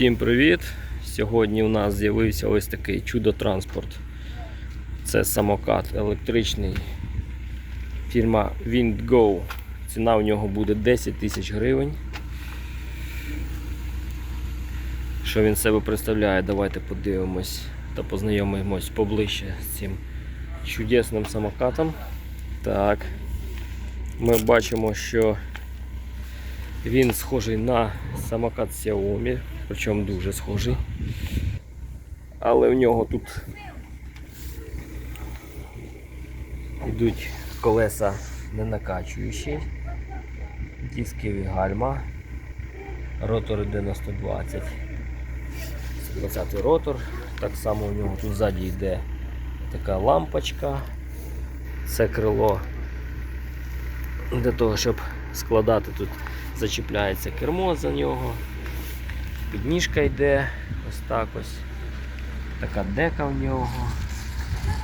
Всім привіт! Сьогодні у нас з'явився ось такий чудо-транспорт. Це самокат електричний. Фірма WindGo. Ціна у нього буде 10 тисяч гривень. Що він себе представляє, давайте подивимось та познайомимось поближче з цим чудесним самокатом. Так. Ми бачимо, що він схожий на самокат Xiaomi, причому дуже схожий. Але в нього тут йдуть колеса не накачуючі, дискові гальма, ротор йде 120. 120 ротор. Так само у нього тут ззаді йде така лампочка. Це крило для того, щоб складати тут зачіпляється кермо за нього. Підніжка йде, ось так ось. Така дека в нього.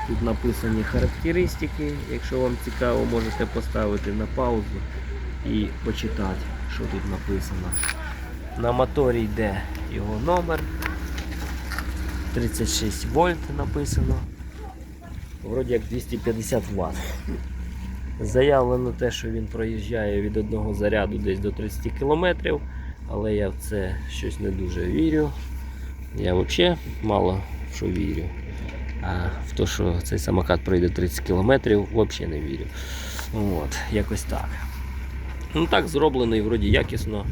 Тут написані характеристики. Якщо вам цікаво, можете поставити на паузу і почитати, що тут написано. На моторі йде його номер. 36 вольт написано. Вроді як 250 Вт. Заявлено те, що він проїжджає від одного заряду десь до 30 км, але я в це щось не дуже вірю. Я взагалі мало в що вірю. А в те, що цей самокат пройде 30 км, взагалі не вірю. От, якось так. Ну так, зроблений, вроді якісно,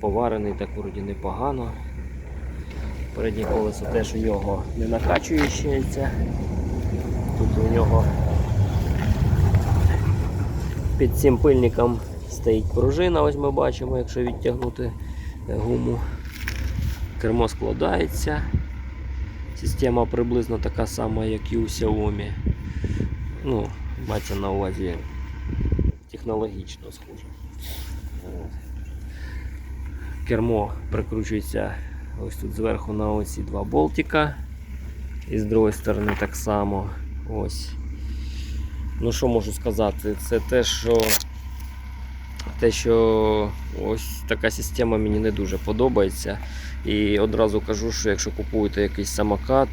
поварений так вроді непогано. Переднє колесо теж у нього не накачується. Тут у нього під цим пильником стоїть пружина, ось ми бачимо, якщо відтягнути гуму. Кермо складається. Система приблизно така сама, як і у Xiaomi. Ну, мається на увазі технологічно схоже. Кермо прикручується ось тут зверху на оці два болтика. І з другої сторони так само. Ось. Ну що можу сказати? Це те, що те, що ось така система мені не дуже подобається. І одразу кажу, що якщо купуєте якийсь самокат,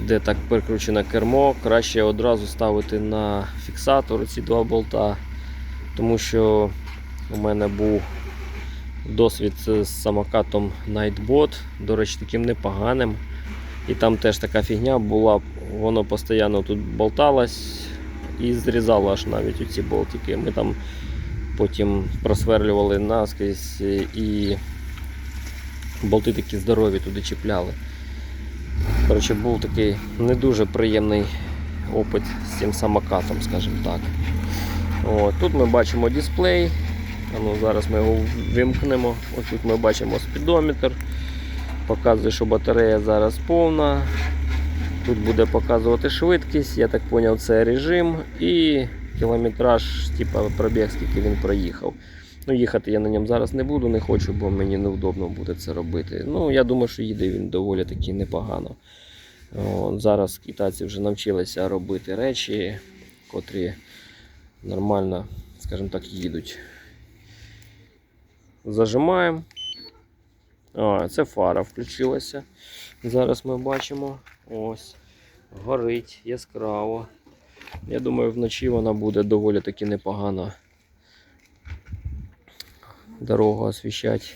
де так прикручене кермо, краще одразу ставити на фіксатор ці два болта. Тому що у мене був досвід з самокатом Nightbot, до речі, таким непоганим. І там теж така фігня була, воно постійно тут болталось і зрізало аж навіть оці болтики. Ми там потім просверлювали наскрізь і болти такі здорові туди чіпляли. Коротше, був такий не дуже приємний опит з цим самокатом, скажімо так. О, тут ми бачимо дисплей. Ну, зараз ми його вимкнемо. Ось тут ми бачимо спідометр. Показує, що батарея зараз повна. Тут буде показувати швидкість, я так зрозумів, це режим і кілометраж, типу пробіг, скільки він проїхав. Ну, Їхати я на ньому зараз не буду, не хочу, бо мені невдобно буде це робити. Ну, я думаю, що їде він доволі таки непогано. От, зараз китайці вже навчилися робити речі, котрі нормально, скажімо так, їдуть. Зажимаємо. А, це фара включилася. Зараз ми бачимо. Ось. Горить яскраво. Я думаю, вночі вона буде доволі таки непогано дорогу освіщати.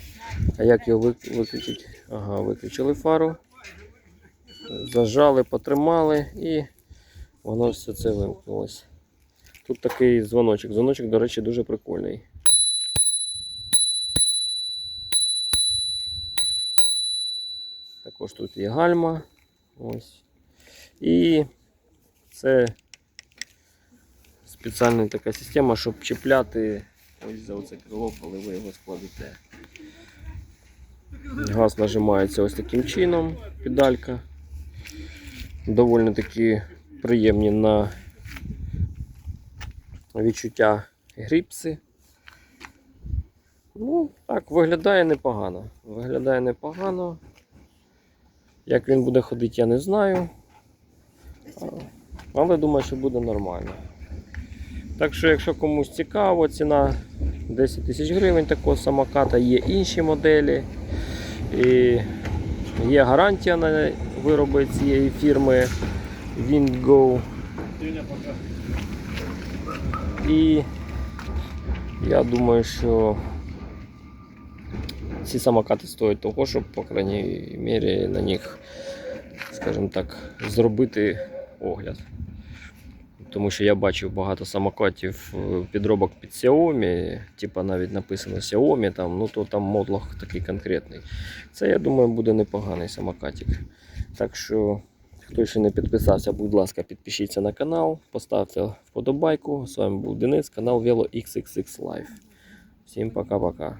А як його вик- виключити? Ага, виключили фару. Зажали, потримали і воно все це вимкнулося. Тут такий дзвоночок. Дзвоночок, до речі, дуже прикольний. Також тут є гальма. Ось. І це спеціальна така система, щоб чіпляти ось за оце крило, коли ви його складете. Газ нажимається ось таким чином, педалька. Доволі такі приємні на відчуття гріпси. Ну, так, виглядає непогано. Виглядає непогано. Як він буде ходити, я не знаю. Але думаю, що буде нормально. Так що, якщо комусь цікаво, ціна 10 тисяч гривень такого самоката, є інші моделі. І є гарантія на вироби цієї фірми Windgo. І я думаю, що ці самокати стоять того, щоб, по крайній мірі, на них, скажімо так, зробити огляд. Тому що я бачив багато самокатів е, підробок під Xiaomi, типа навіть написано Xiaomi, там, ну то там модлох такий конкретний. Це, я думаю, буде непоганий самокатик. Так що, хто ще не підписався, будь ласка, підпишіться на канал, поставте вподобайку. З вами був Денис, канал Velo XXX Live. Всім пока-пока.